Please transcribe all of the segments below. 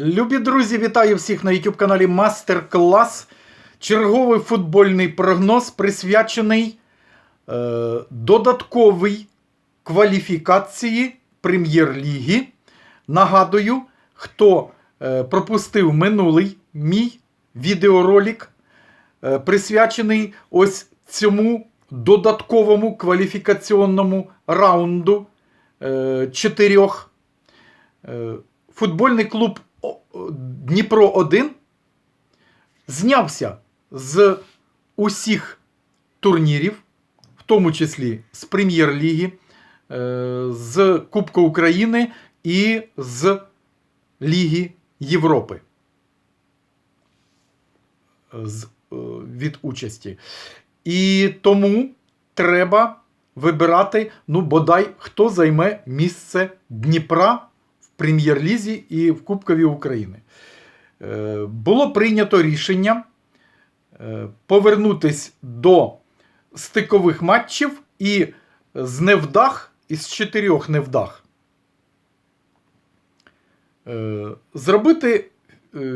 Любі друзі, вітаю всіх на YouTube каналі Мастер Клас. Черговий футбольний прогноз присвячений е, додатковій кваліфікації Прем'єр-ліги. Нагадую, хто е, пропустив минулий мій відеоролик, е, присвячений ось цьому додатковому кваліфікаційному раунду е, чотирьох. Е, Футбольний клуб Дніпро 1 знявся з усіх турнірів, в тому числі з Прем'єр-ліги, е, з Кубка України і з Ліги Європи. З, е, від участі. І тому треба вибирати, ну, бодай, хто займе місце Дніпра Прем'єр-лізі і в Кубкові України. Е, Було прийнято рішення е, повернутись до стикових матчів і з невдах, із чотирьох невдах, е, зробити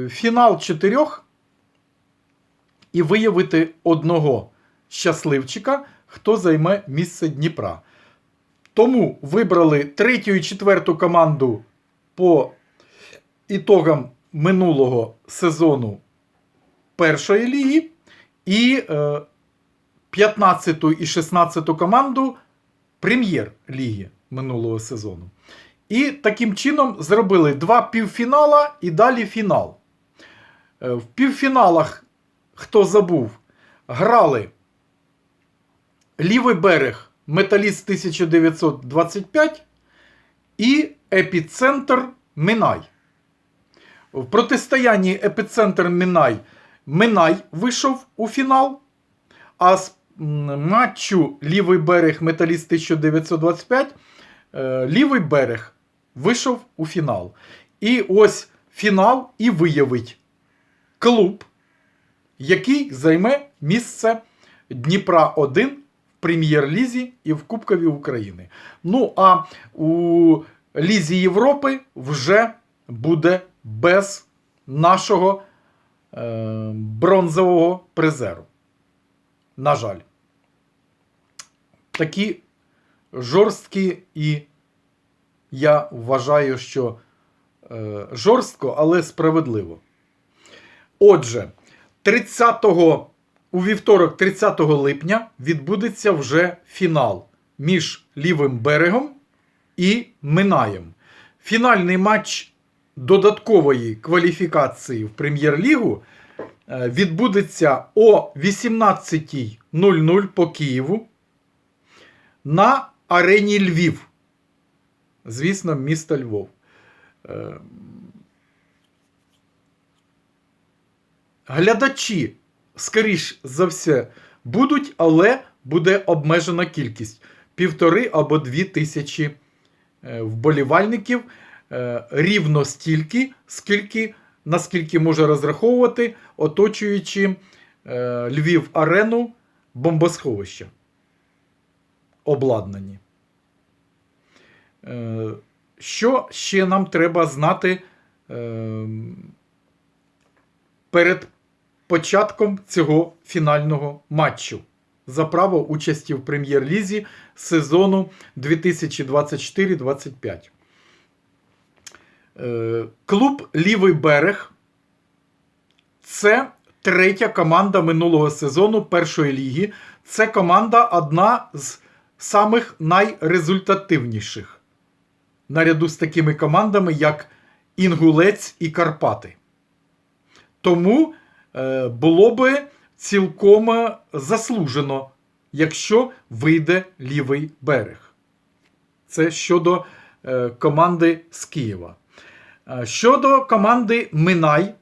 фінал чотирьох і виявити одного щасливчика, хто займе місце Дніпра. Тому вибрали третю і четверту команду по ітогам минулого сезону першої ліги і е, 15 і 16 команду прем'єр-ліги минулого сезону. І таким чином зробили два півфінала і далі фінал. Е, В півфіналах, хто забув, грали лівий берег Металіст 1925 і епіцентр Минай. В протистоянні епіцентр Минай Минай вийшов у фінал. А з матчу лівий берег Металіст 1925 е, лівий берег вийшов у фінал. І ось фінал і виявить клуб, який займе місце Дніпра 1 в Прем'єр-лізі і в Кубкові України. Ну а у Лізі Європи вже буде без нашого е, бронзового призеру. На жаль. Такі жорсткі і я вважаю, що е, жорстко, але справедливо. Отже, 30-го, у вівторок, 30 липня, відбудеться вже фінал між лівим берегом і Минаєм. Фінальний матч додаткової кваліфікації в Прем'єр-лігу е, відбудеться о 18.00 по Києву на арені Львів. Звісно, місто Львов. Е, Глядачі, скоріш за все, будуть, але буде обмежена кількість півтори або дві тисячі вболівальників. Е, Рівно стільки, скільки, наскільки може розраховувати, оточуючи е, Львів арену бомбосховища. Обладнані. Е, Що ще нам треба знати е, перед початком цього фінального матчу за право участі в прем'єр-лізі сезону 2024-25? Е, Клуб Лівий берег це третя команда минулого сезону першої ліги. Це команда одна з самих найрезультативніших. Наряду з такими командами, як Інгулець і Карпати. Тому е, було би цілком заслужено, якщо вийде лівий берег. Це щодо е, команди з Києва. Е, Щодо команди Минай,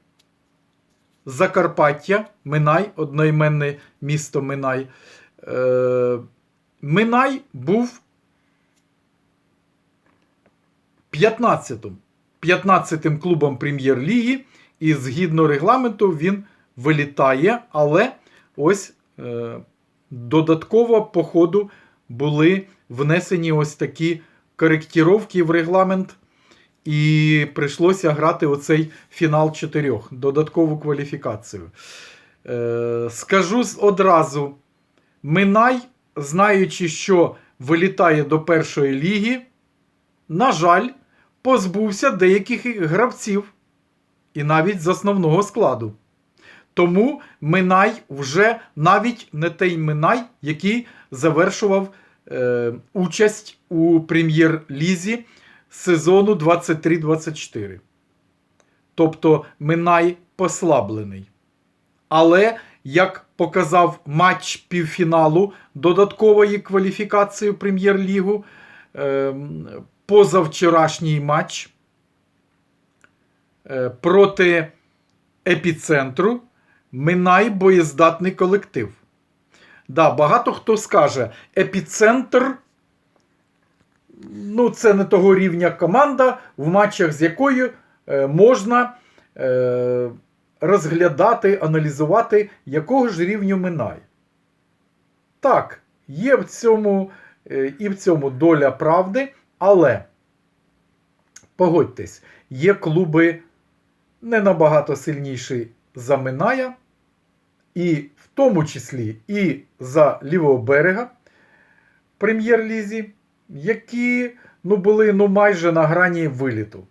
Закарпаття, Минай, одноіменне місто Минай. Е, Минай був 15-м 15-м клубом прем'єр-ліги, і згідно регламенту він вилітає, але ось е, додатково по ходу були внесені ось такі коректіровки в регламент. І прийшлося грати оцей фінал чотирьох, додаткову кваліфікацію. Е, скажу одразу: Минай, знаючи, що вилітає до першої ліги, на жаль, позбувся деяких гравців, і навіть з основного складу. Тому Минай вже навіть не той Минай, який завершував е, участь у прем'єр-лізі сезону 23-24. Тобто Минай послаблений. Але, як показав матч півфіналу додаткової кваліфікації прем'єр-лігу, е, позавчорашній матч е, проти епіцентру Минай боєздатний колектив. Да, багато хто скаже, епіцентр ну, це не того рівня команда, в матчах з якою е, можна е, розглядати, аналізувати, якого ж рівню Минай. Так, є в цьому е, і в цьому доля правди, але погодьтесь, є клуби не набагато сильніші за Миная, і в тому числі і за лівого берега прем'єр-лізі, які ну, були ну, майже на грані виліту.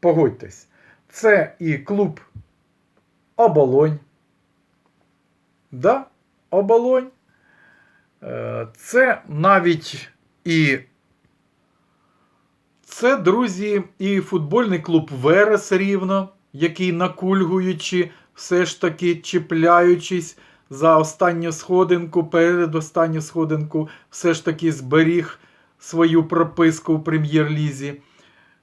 Погодьтесь, це і клуб Оболонь. Да, Оболонь. Е, Це навіть і це, друзі, і футбольний клуб Верес Рівно, який накульгуючи, все ж таки чіпляючись за останню сходинку, перед останню сходинку, все ж таки зберіг свою прописку в прем'єр-лізі.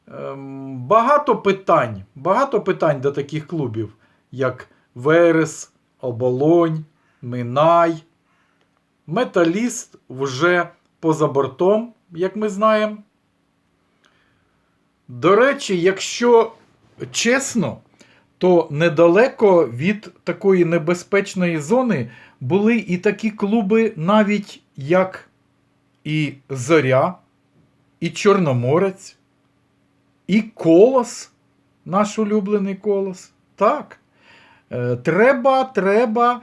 Ем, Багато питань, багато питань до таких клубів, як Верес, Оболонь, Минай. Металіст вже поза бортом, як ми знаємо. До речі, якщо чесно, то недалеко від такої небезпечної зони були і такі клуби, навіть як і Зоря, і Чорноморець, і Колос, наш улюблений колос. Так. Е, треба, треба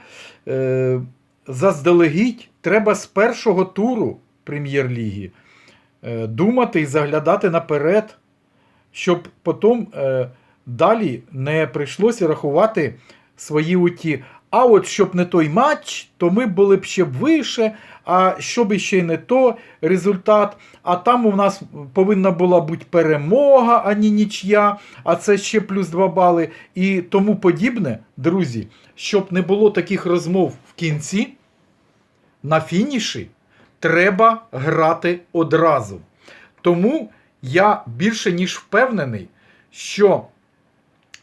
е, заздалегідь, треба з першого туру прем'єр-ліги е, думати і заглядати наперед, щоб потім далі не прийшлося рахувати свої уті. А от щоб не той матч, то ми були б ще б вище, а щоб іще й не то результат. А там у нас повинна була бути перемога, а не нічия, а це ще плюс 2 бали. І тому подібне, друзі, щоб не було таких розмов в кінці, на фініші треба грати одразу. Тому я більше ніж впевнений, що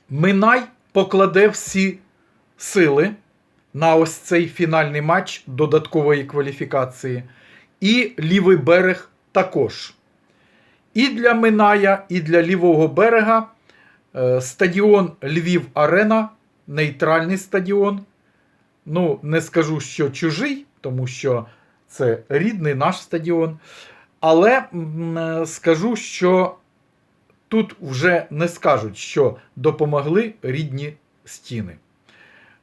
Минай покладе всі сили на ось цей фінальний матч додаткової кваліфікації. І лівий берег також. І для Миная, і для лівого берега е, стадіон Львів Арена, нейтральний стадіон. Ну, не скажу, що чужий, тому що це рідний наш стадіон. Але е, скажу, що тут вже не скажуть, що допомогли рідні стіни.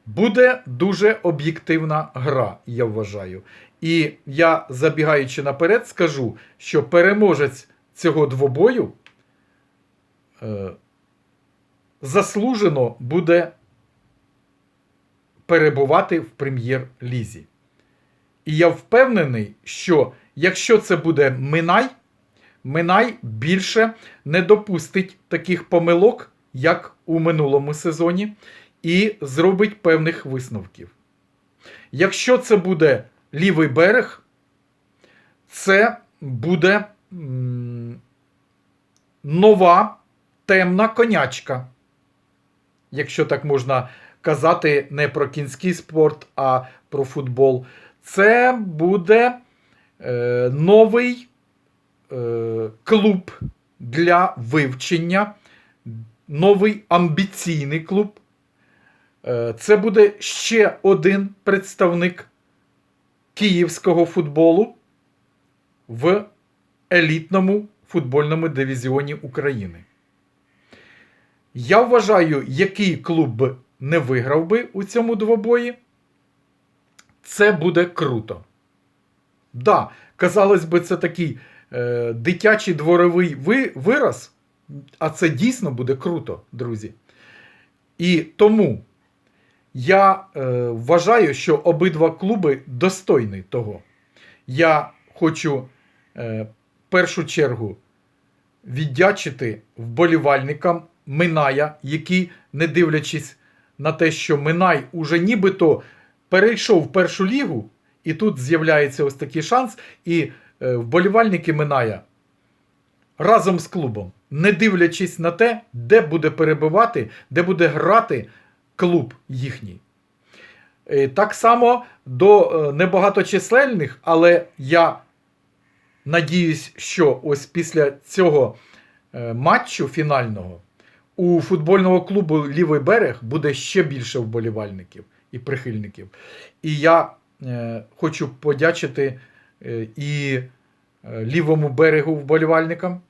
Буде дуже об'єктивна гра, я вважаю. І я, забігаючи наперед, скажу, що переможець цього двобою е, заслужено буде перебувати в прем'єр-лізі. І я впевнений, що якщо це буде Минай, Минай більше не допустить таких помилок, як у минулому сезоні, і зробить певних висновків. Якщо це буде лівий берег, це буде нова темна конячка. Якщо так можна казати не про кінський спорт, а про футбол. Це буде е, новий клуб для вивчення, новий амбіційний клуб. Е, Це буде ще один представник київського футболу в елітному футбольному дивізіоні України. Я вважаю, який клуб не виграв би у цьому двобої, це буде круто. Да, казалось би, це такий е, дитячий дворовий ви, вираз, а це дійсно буде круто, друзі. І тому я е, вважаю, що обидва клуби достойні того. Я хочу е, в першу чергу віддячити вболівальникам Миная, які, не дивлячись на те, що Минай уже нібито перейшов в першу лігу, і тут з'являється ось такий шанс, і вболівальники Миная разом з клубом, не дивлячись на те, де буде перебувати, де буде грати клуб їхній. Е, Так само до е, небагаточисельних, але я надіюсь, що ось після цього е, матчу фінального у футбольного клубу Лівий берег буде ще більше вболівальників і прихильників. І я е, хочу подячити е, і е, лівому берегу вболівальникам,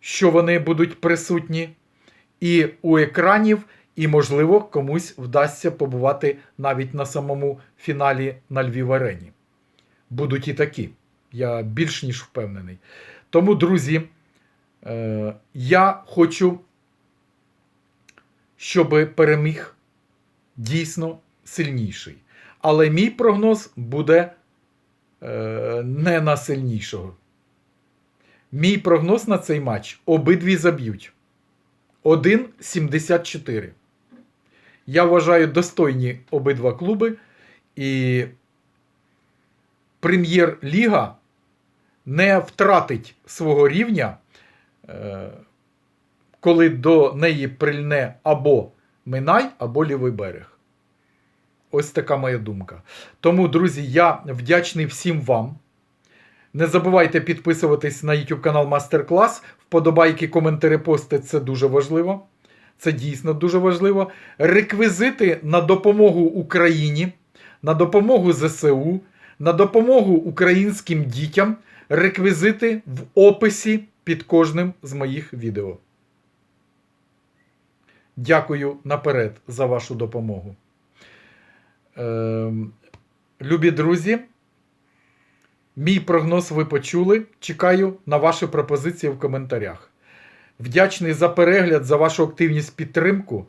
що вони будуть присутні і у екранів, і, можливо, комусь вдасться побувати навіть на самому фіналі на Львів арені. Будуть і такі. Я більш ніж впевнений. Тому, друзі, е, я хочу, щоб переміг дійсно сильніший. Але мій прогноз буде е, не на сильнішого. Мій прогноз на цей матч обидві заб'ють. 1,74. Я вважаю достойні обидва клуби. І Прем'єр-ліга не втратить свого рівня, е, коли до неї прильне або Минай, або лівий берег. Ось така моя думка. Тому, друзі, я вдячний всім вам. Не забувайте підписуватись на YouTube канал Мастер Клас. Вподобайки, коментарі, пости це дуже важливо. Це дійсно дуже важливо. Реквізити на допомогу Україні, на допомогу ЗСУ, на допомогу українським дітям. Реквізити в описі під кожним з моїх відео. Дякую наперед за вашу допомогу. Ем, любі друзі, мій прогноз ви почули. Чекаю на ваші пропозиції в коментарях. Вдячний за перегляд, за вашу активність підтримку.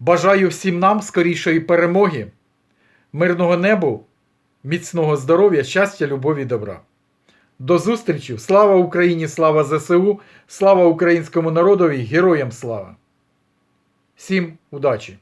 Бажаю всім нам скорішої перемоги, мирного небу, міцного здоров'я, щастя, любові добра. До зустрічі! Слава Україні! Слава ЗСУ! Слава українському народові! Героям слава! Всім удачі!